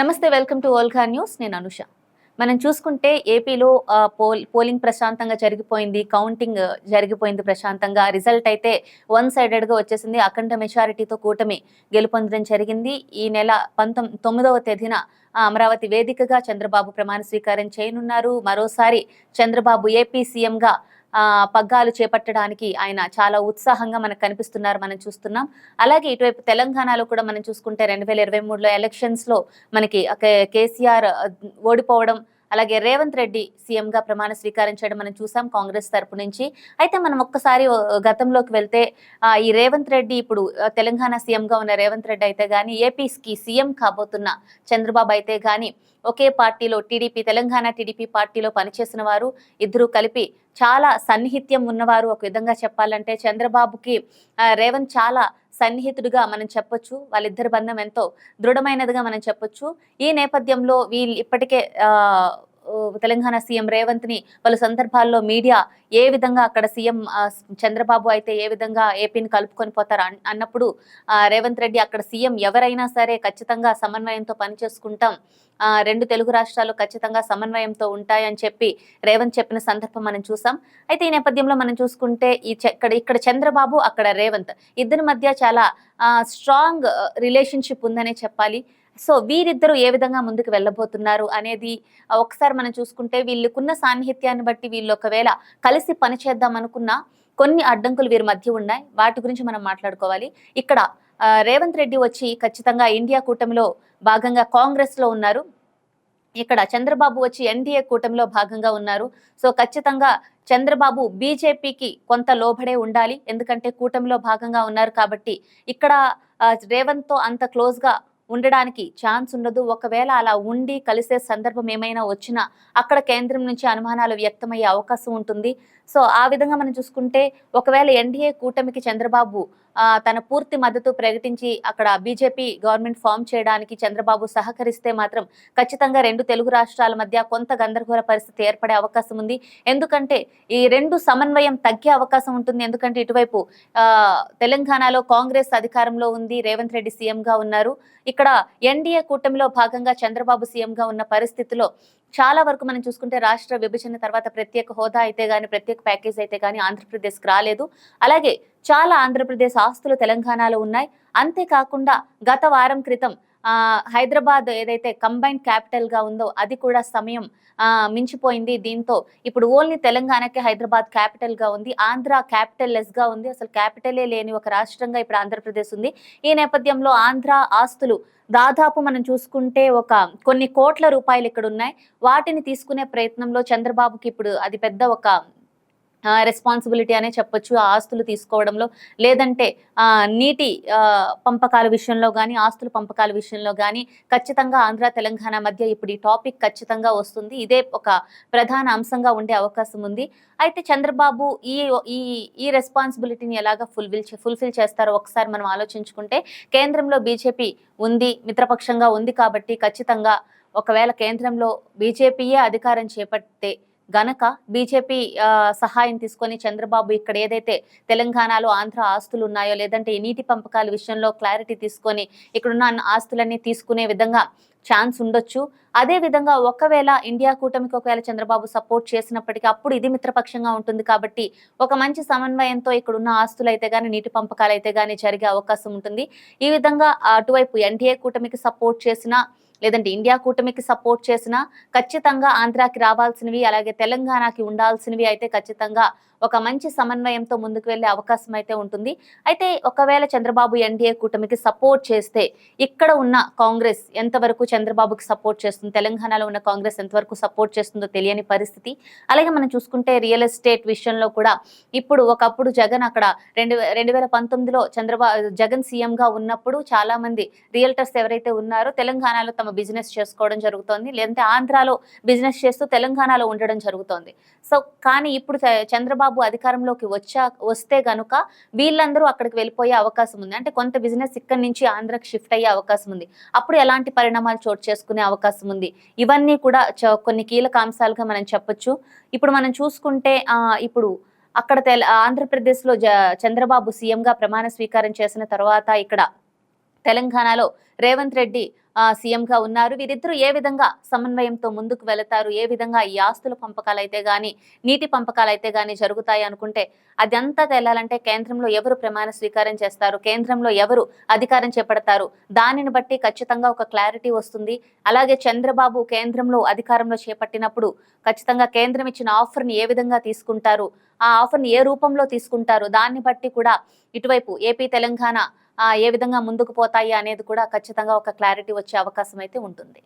నమస్తే welcome to ఓల్కా news. నేను అనుష. మనం చూసుకుంటే ఏపీలో పోల్ పోలింగ్ ప్రశాంతంగా జరిగిపోయింది కౌంటింగ్ జరిగిపోయింది ప్రశాంతంగా. రిజల్ట్ అయితే వన్ సైడెడ్గా వచ్చేసింది. అఖండ మెజారిటీతో కూటమి గెలుపొందడం జరిగింది. ఈ నెల పంతొమ్ తొమ్మిదవ తేదీన అమరావతి వేదికగా చంద్రబాబు ప్రమాణ స్వీకారం చేయనున్నారు. మరోసారి చంద్రబాబు ఏపీ సీఎంగా పగ్గాలు చేపట్టడానికి ఆయన చాలా ఉత్సాహంగా మనకు కనిపిస్తున్నారు మనం చూస్తున్నాం. అలాగే ఇటువైపు తెలంగాణలో కూడా మనం చూసుకుంటే రెండు వేల ఇరవై మూడులో ఎలక్షన్స్లో మనకి కేసీఆర్ ఓడిపోవడం అలాగే రేవంత్ రెడ్డి సీఎంగా ప్రమాణ స్వీకారం చేయడం మనం చూసాం కాంగ్రెస్ తరపు నుంచి. అయితే మనం ఒక్కసారి గతంలోకి వెళ్తే ఈ రేవంత్ రెడ్డి ఇప్పుడు తెలంగాణ సీఎంగా ఉన్న రేవంత్ రెడ్డి అయితే కానీ ఏపీకి సీఎం కాబోతున్న చంద్రబాబు అయితే కానీ ఒకే పార్టీలో టీడీపీ తెలంగాణ టీడీపీ పార్టీలో పనిచేసిన వారు ఇద్దరు కలిపి చాలా సన్నిహిత్యం ఉన్నవారు. ఒక విధంగా చెప్పాలంటే చంద్రబాబుకి రేవంత్ చాలా సన్నిహితుడిగా మనం చెప్పొచ్చు. వాళ్ళిద్దరి బంధం ఎంతో దృఢమైనదిగా మనం చెప్పొచ్చు. ఈ నేపథ్యంలో వీళ్ళు ఇప్పటికే తెలంగాణ సీఎం రేవంత్ని పలు సందర్భాల్లో మీడియా ఏ విధంగా అక్కడ సీఎం చంద్రబాబు అయితే ఏ విధంగా ఏపీని కలుపుకొని పోతారు అన్నప్పుడు రేవంత్ రెడ్డి అక్కడ సీఎం ఎవరైనా సరే ఖచ్చితంగా సమన్వయంతో పనిచేసుకుంటాం. రెండు తెలుగు రాష్ట్రాలు ఖచ్చితంగా సమన్వయంతో ఉంటాయని చెప్పి రేవంత్ చెప్పిన సందర్భం మనం చూసాం. అయితే ఈ నేపథ్యంలో మనం చూసుకుంటే ఈ చె- ఇక్కడ ఇక్కడ చంద్రబాబు అక్కడ రేవంత్. ఇద్దరి మధ్య చాలా స్ట్రాంగ్ రిలేషన్షిప్ ఉందనే చెప్పాలి. సో వీరిద్దరూ ఏ విధంగా ముందుకు వెళ్ళబోతున్నారు అనేది ఒకసారి మనం చూసుకుంటే వీళ్ళకున్న సాన్నిహిత్యాన్ని బట్టి వీళ్ళు ఒకవేళ కలిసి పనిచేద్దాం అనుకున్న కొన్ని అడ్డంకులు వీరి మధ్య ఉన్నాయి. వాటి గురించి మనం మాట్లాడుకోవాలి. ఇక్కడ రేవంత్ రెడ్డి వచ్చి ఖచ్చితంగా ఇండియా కూటమిలో భాగంగా కాంగ్రెస్లో ఉన్నారు. ఇక్కడ చంద్రబాబు వచ్చి ఎన్డీఏ కూటమిలో భాగంగా ఉన్నారు. సో ఖచ్చితంగా చంద్రబాబు బీజేపీకి కొంత లోబడే ఉండాలి. ఎందుకంటే కూటమిలో భాగంగా ఉన్నారు కాబట్టి ఇక్కడ రేవంత్తో రేవంత్ అంత క్లోజ్గా ఉండడానికి ఛాన్స్ ఉండదు. ఒకవేళ అలా ఉండి కలిసే సందర్భం ఏమైనా వచ్చినా అక్కడ కేంద్రం నుంచి అనుమానాలు వ్యక్తమయ్యే అవకాశం ఉంటుంది. సో ఆ విధంగా మనం చూసుకుంటే ఒకవేళ ఎన్డీఏ కూటమికి చంద్రబాబు తన పూర్తి మద్దతు ప్రకటించి అక్కడ బీజేపీ గవర్నమెంట్ ఫామ్ చేయడానికి చంద్రబాబు సహకరిస్తే మాత్రం ఖచ్చితంగా రెండు తెలుగు రాష్ట్రాల మధ్య కొంత గందరగోళ పరిస్థితి ఏర్పడే అవకాశం ఉంది. ఎందుకంటే ఈ రెండు సమన్వయం తగ్గే అవకాశం ఉంటుంది. ఎందుకంటే ఇటువైపు తెలంగాణలో కాంగ్రెస్ అధికారంలో ఉంది. రేవంత్ రెడ్డి సీఎంగా గా ఉన్నారు ఇక్కడ ఎన్డీఏ కూటమిలో భాగంగా చంద్రబాబు సీఎంగా ఉన్న పరిస్థితిలో చాలా వరకు మనం చూసుకుంటే రాష్ట్ర విభజన తర్వాత ప్రత్యేక హోదా అయితే కానీ ప్రత్యేక ప్యాకేజ్ అయితే కానీ ఆంధ్రప్రదేశ్కి రాలేదు. అలాగే చాలా ఆంధ్రప్రదేశ్ ఆస్తులు తెలంగాణలో ఉన్నాయి. అంతేకాకుండా గత వారం క్రితం హైదరాబాద్ ఏదైతే కంబైన్డ్ క్యాపిటల్గా ఉందో అది కూడా సమయం మించిపోయింది దీంతో. ఇప్పుడు ఓన్లీ తెలంగాణకే హైదరాబాద్ క్యాపిటల్గా ఉంది. ఆంధ్ర క్యాపిటల్ లెస్గా ఉంది. అసలు క్యాపిటలే లేని ఒక రాష్ట్రంగా ఇప్పుడు ఆంధ్రప్రదేశ్ ఉంది. ఈ నేపథ్యంలో ఆంధ్ర ఆస్తులు దాదాపు మనం చూసుకుంటే ఒక కొన్ని కోట్ల రూపాయలు ఇక్కడ ఉన్నాయి వాటిని తీసుకునే ప్రయత్నంలో చంద్రబాబుకి ఇప్పుడు అది పెద్ద ఒక రెస్పాన్సిబిలిటీ అనే చెప్పొచ్చు. ఆ ఆస్తులు తీసుకోవడంలో లేదంటే నీటి పంపకాల విషయంలో కానీ ఆస్తుల పంపకాల విషయంలో కానీ ఖచ్చితంగా ఆంధ్ర తెలంగాణ మధ్య ఇప్పుడు ఈ టాపిక్ ఖచ్చితంగా వస్తుంది. ఇదే ఒక ప్రధాన అంశంగా ఉండే అవకాశం ఉంది. అయితే చంద్రబాబు ఈ ఈ ఈ రెస్పాన్సిబిలిటీని ఎలాగా ఫుల్ఫిల్ ఫుల్ఫిల్ చేస్తారో ఒకసారి మనం ఆలోచించుకుంటే కేంద్రంలో బీజేపీ ఉంది మిత్రపక్షంగా ఉంది కాబట్టి ఖచ్చితంగా ఒకవేళ కేంద్రంలో బీజేపీయే అధికారం చేపట్టే గనక బీజేపీ సహాయం తీసుకొని చంద్రబాబు ఇక్కడ ఏదైతే తెలంగాణలో ఆంధ్ర ఆస్తులు ఉన్నాయో లేదంటే ఈ నీటి పంపకాల విషయంలో క్లారిటీ తీసుకొని ఇక్కడున్న ఆస్తులన్నీ తీసుకునే విధంగా ఛాన్స్ ఉండొచ్చు. అదే విధంగా ఒకవేళ ఇండియా కూటమికి ఒకవేళ చంద్రబాబు సపోర్ట్ చేసినప్పటికీ అప్పుడు ఇది మిత్రపక్షంగా ఉంటుంది కాబట్టి ఒక మంచి సమన్వయంతో ఇక్కడున్న ఆస్తులు అయితే కానీ నీటి పంపకాలు అయితే కానీ జరిగే అవకాశం ఉంటుంది. ఈ విధంగా అటువైపు ఎన్డీఏ కూటమికి సపోర్ట్ చేసినా లేదంటే ఇండియా కూటమికి సపోర్ట్ చేసినా ఖచ్చితంగా ఆంధ్రాకి రావాల్సినవి అలాగే తెలంగాణకి ఉండాల్సినవి అయితే ఖచ్చితంగా ఒక మంచి సమన్వయంతో ముందుకు వెళ్ళే అవకాశం అయితే ఉంటుంది. అయితే ఒకవేళ చంద్రబాబు ఎన్డీఏ కూటమికి సపోర్ట్ చేస్తే ఇక్కడ ఉన్న కాంగ్రెస్ ఎంతవరకు చంద్రబాబుకి సపోర్ట్ చేస్తుంది? తెలంగాణలో ఉన్న కాంగ్రెస్ ఎంతవరకు సపోర్ట్ చేస్తుందో తెలియని పరిస్థితి. అలాగే మనం చూసుకుంటే రియల్ ఎస్టేట్ విషయంలో కూడా ఇప్పుడు ఒకప్పుడు జగన్ అక్కడ రెండు రెండు వేల పంతొమ్మిదిలో చంద్రబాబు జగన్ సీఎం గా ఉన్నప్పుడు చాలా మంది రియల్టర్స్ ఎవరైతే ఉన్నారో తెలంగాణలో తమ బిజినెస్ చేసుకోవడం జరుగుతోంది. లేదంటే ఆంధ్రాలో బిజినెస్ చేస్తూ తెలంగాణలో ఉండడం జరుగుతోంది. సో కానీ ఇప్పుడు చంద్రబాబు చంద్రబాబు అధికారంలోకి వచ్చా వస్తే గనుక వీళ్ళందరూ అక్కడికి వెళ్ళిపోయే అవకాశం ఉంది. అంటే కొంత బిజినెస్ ఇక్కడి నుంచి ఆంధ్రాకి షిఫ్ట్ అయ్యే అవకాశం ఉంది. అప్పుడు ఎలాంటి పరిణామాలు చోటు చేసుకునే అవకాశం ఉంది. ఇవన్నీ కూడా చ- కొన్ని కీలక అంశాలుగా మనం చెప్పొచ్చు. ఇప్పుడు మనం చూసుకుంటే ఇప్పుడు అక్కడ తెల ఆంధ్రప్రదేశ్లో చంద్రబాబు సీఎంగా ప్రమాణ స్వీకారం చేసిన తర్వాత ఇక్కడ తెలంగాణలో రేవంత్ రెడ్డి సీఎంగా సీఎం గా ఉన్నారు. వీరిద్దరూ ఏ విధంగా సమన్వయంతో ముందుకు వెళతారు? ఏ విధంగా ఈ ఆస్తుల పంపకాలు అయితే గాని నీటి పంపకాలు అయితే గాని జరుగుతాయి అనుకుంటే అదంతా తేలాలంటే కేంద్రంలో ఎవరు ప్రమాణ స్వీకారం చేస్తారు? కేంద్రంలో ఎవరు అధికారం చేపడతారు? దానిని బట్టి ఖచ్చితంగా ఒక క్లారిటీ వస్తుంది. అలాగే చంద్రబాబు కేంద్రంలో అధికారంలో చేపట్టినప్పుడు ఖచ్చితంగా కేంద్రం ఇచ్చిన ఆఫర్ని ఏ విధంగా తీసుకుంటారు? ఆ ఆఫర్ని ఏ రూపంలో తీసుకుంటారు? దాన్ని బట్టి కూడా ఇటువైపు ఏపీ తెలంగాణ ఏ విధంగా ముందుకు పోతాయి అనేది కూడా ఖచ్చితంగా ఒక క్లారిటీ వచ్చే అవకాశం అయితే ఉంటుంది.